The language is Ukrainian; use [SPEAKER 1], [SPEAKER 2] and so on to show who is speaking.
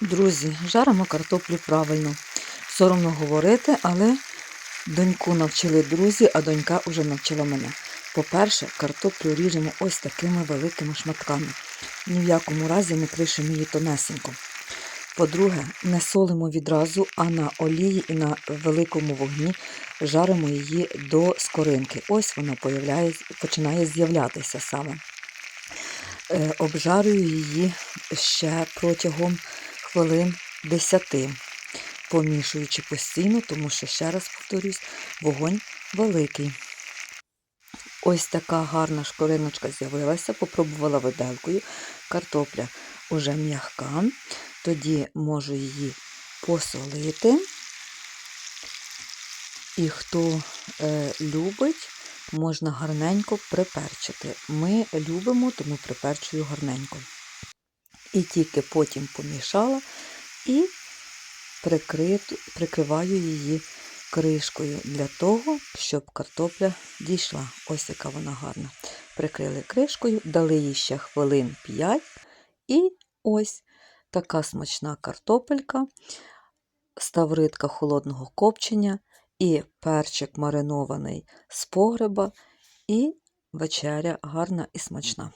[SPEAKER 1] Друзі, жаримо картоплю правильно. Соромно говорити, але доньку навчили друзі, а донька вже навчила мене. По-перше, картоплю ріжемо ось такими великими шматками. Ні в якому разі не кришимо її тонесенько. По-друге, не солимо відразу, а на олії і на великому вогні жаримо її до скоринки. Ось вона починає з'являтися саме. Е, обжарюю її ще протягом хвилин 10, помішуючи постійно, тому що, ще раз повторюсь, вогонь великий. Ось така гарна шкориночка з'явилася, попробувала виделкою. Картопля уже м'яка, тоді можу її посолити. І хто е, любить, можна гарненько приперчити. Ми любимо, тому приперчую гарненько. І тільки потім помішала і прикриваю її кришкою для того, щоб картопля дійшла. Ось яка вона гарна. Прикрили кришкою, дали їй ще хвилин 5. І ось така смачна картопелька, ставритка холодного копчення і перчик маринований з погреба, і вечеря гарна і смачна.